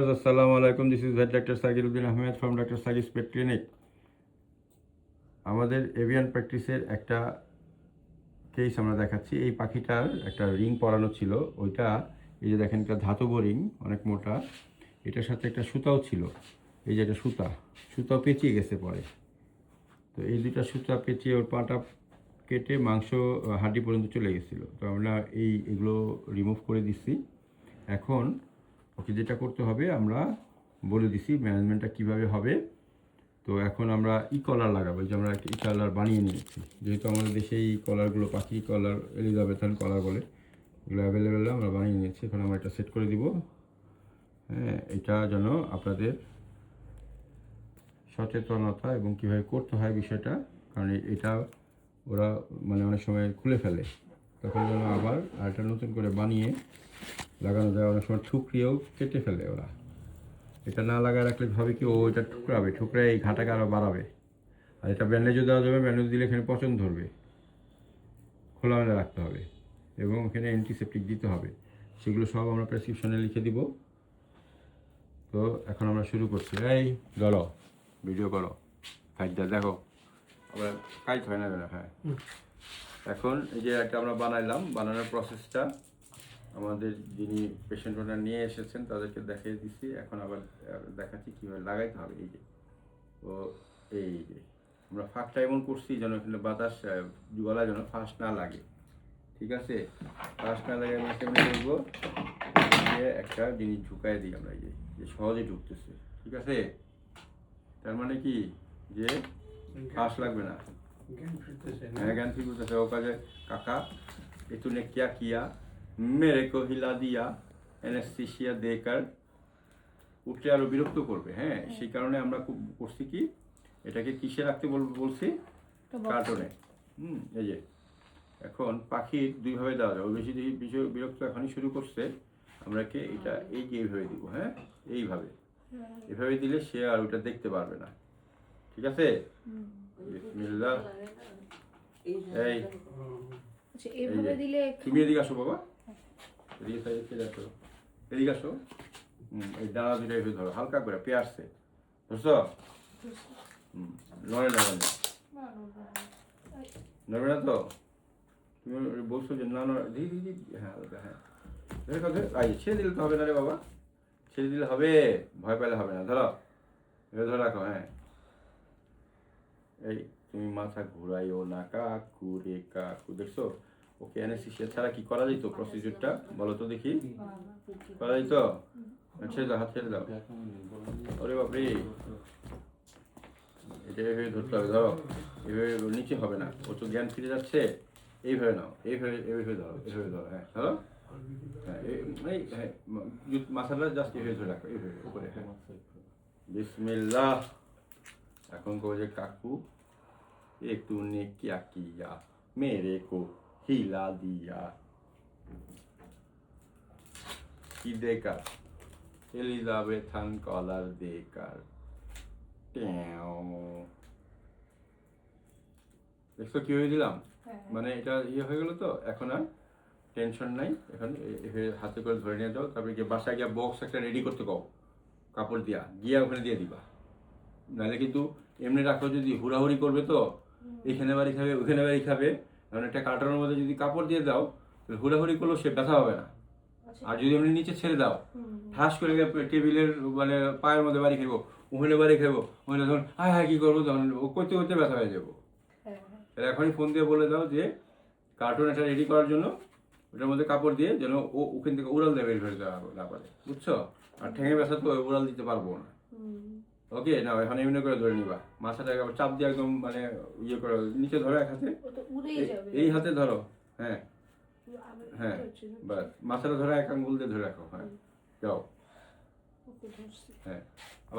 আসসালামু আলাইকুম this is vet doctor Sakir Uddin Ahmed from doctor Sakir pet clinic আমাদের avian প্র্যাকটিসের একটা কেস আমরা দেখাচ্ছি। এই পাখিটার একটা রিং পরানো ছিল। ওইটা, এই যে দেখেন, একটা ধাতব রিং, অনেক মোটা। এটার সাথে একটা সুতাও ছিল। এই যে একটা সুতা সুতাও পেঁচিয়ে গেছে পরে। তো এই দুটা সুতা পেঁচিয়ে ওর পাটা কেটে মাংস, হাড্ডি পর্যন্ত চলে গেছিল। তো আমরা এই, এগুলো রিমুভ করে দিচ্ছি। এখন ওকে যেটা করতে হবে, আমরা বলে দিছি ম্যানেজমেন্টটা কীভাবে হবে। তো এখন আমরা ই কলার লাগাবো যে আমরা ই কলার বানিয়ে নিয়েছি। যেহেতু আমাদের দেশে এই কলারগুলো পাখি কলার এলিজাবেথান কলার বলে, এগুলো অ্যাভেলেবেল আমরা বানিয়ে নিয়েছি। এখন আমরা এটা সেট করে দিব। হ্যাঁ এটা যেন আপনাদের সচেতনতা এবং কীভাবে করতে হয় বিষয়টা, কারণ এটা ওরা মানে অনেক সময় খুলে ফেলে। তখন যেন আবার আরেকটা নতুন করে বানিয়ে লাগানো যায় অনেক সময় ঠুকরিয়েও কেটে ফেলে ওরা। এটা না লাগায় রাখলে ভাবে কি ও এটা ঠুকরাবে ঠুকরে এই ঘাটাকে আরও বাড়াবে। আর এটা ব্যান্ডেজও দেওয়া যাবে ব্যান্ডেজ দিলে এখানে পচন ধরবে। খোলা মেলা রাখতে হবে এবং এখানে অ্যান্টিসেপটিক দিতে হবে। সেগুলো সব আমরা প্রেসক্রিপশনে লিখে দিব। তো এখন আমরা শুরু করছি। এই ধরো ভিডিও করো। খাদ্য দেখো। আবার কাজ হয় না হ্যাঁ। এখন এই যে একটা আমরা বানাইলাম বানানোর প্রসেসটা আমাদের যিনি পেশেন্ট ওনার নিয়ে এসেছেন তাদেরকে দেখিয়ে দিছি। এখন আবার দেখাচ্ছি কীভাবে লাগাইতে হবে। এই যে ও এই যে আমরা ফাঁকটা এমন করছি যেন এখানে বাতাস গলা যেন ফাঁস না লাগে। ঠিক আছে? ফাঁস না লাগে আমি কেমন করব একটা জিনিস ঢুকাই দিই আমরা এই যে সহজে ঢুকতেছে। ঠিক আছে? তার মানে কি? যে ফাঁস লাগবে না। হ্যাঁ জ্ঞান ফিরতেছে। ও কাজে কাকা একটু নে কিয়া কিয়া। মেরে কো হিলা দিয়া অ্যানেস্থিসিয়া দেকার উঠলে আরও বিরক্ত করবে হ্যাঁ? হ্যাঁ? সেই কারণে আমরা খুব করছি কি এটাকে কিসে রাখতে বলছি? কার্টনে। হুম এই যে এখন পাখির দুইভাবে দেওয়া যায় বেশি বিষয় বিরক্ত এখনই শুরু করছে আমরা কি এটা এই যে এইভাবে দিব হ্যাঁ? এইভাবে। এভাবে দিলে সে আর ওটা দেখতে পারবে না। ঠিক আছে? এই তুমি এদিকে আসো বাবা। এদিকে সাইডে চলে আসো এদিকে আসো এই ডানা দুটো এভাবে ধরো হালকা করে পেয়ারছে হুম নড়ে না নড়বে না তো? তুমি বলছো যে না নড়ে ধীরে ধীরে হ্যাঁ হালকা, হ্যাঁ। ছেড়ে দিলে তো হবে না রে বাবা। ছেড়ে দিলে হবে ভয় পেলে হবে না ধরো। এভাবে ধরে রাখো হ্যাঁ। এই তুমি মাথা ঘুরাইও না কাকু রে কাকু দেখছ? ওকে অ্যানেসিসিয়া ছাড়া কি করা যেত প্রসিডিউরটা বলো তো দেখি। করা যেত ছেড়ে দাও হাত ছেড়ে দাও। ওরে বাপরে। এটা এভাবে ধরতে হবে ধরো। এভাবে নিচে হবে না। ও তো জ্ঞান ফিরে যাচ্ছে। এইভাবে নাও এইভাবে এইভাবে ধরো এইভাবে ধরো হ্যাঁ ধরো। হ্যাঁ হ্যাঁ মাথাটা জাস্ট এভাবে ধরে রাখো হ্যাঁ। এখন যে কাকু একটু নেকি আকিয়া মেরে কো। Hiladia. কি দেকার এলিজাবেথান কলার দেকার দেখছ কি হয়ে দিলাম? হ্যাঁ। মানে এটা ইয়ে হয়ে গেলো তো? এখন আর টেনশন নাই। এখন হাতে করে ধরে নিয়ে যাও। তারপরে গিয়ে বাসায় গিয়ে বক্স একটা রেডি করতে কও। কাপড় দিয়া। গিয়া ওখানে দিয়ে দিবা। নাহলে কিন্তু এমনি রাখো যদি হুড়াহুড়ি করবে তো? এখানে বাড়ি খাবে ওখানে বাড়ি খাবে। কারণ একটা কার্টনের মধ্যে যদি কাপড় দিয়ে দাও হুড়াহুড়ি করলেও সে ব্যথা হবে না। আর যদি এমনি নিচে ছেড়ে দাও ঠাস করে টেবিলের মানে পায়ের মধ্যে বাড়ি খাব ওখানে বাড়ি খাব ওখানে তখন হ্যাঁ হ্যাঁ কি করব তখন ও করতে করতে ব্যথা হয়ে যাব। তাহলে এখনই ফোন দিয়ে বলে দাও যে কার্টুন একটা রেডি করার জন্য ওটার মধ্যে কাপড় দিয়ে যেন ও ওখান থেকে উড়াল দেবে বের করে দেওয়া না পারে বুঝছ? আর ঠেঙে ব্যথা তো উড়াল দিতে পারব না। ওকে না এখন এমনি করে ধরে নিবা। মাথাটা একবার চাপ দিয়ে একদম মানে ইয়ে করে নিচে ধরো এক হাতে। এই- হাতে ধরো হ্যাঁ। হ্যাঁ। বাস। মাথাটা ধরো এক আঙ্গুল দিয়ে ধরে রাখো হ্যাঁ। যাও। হ্যাঁ।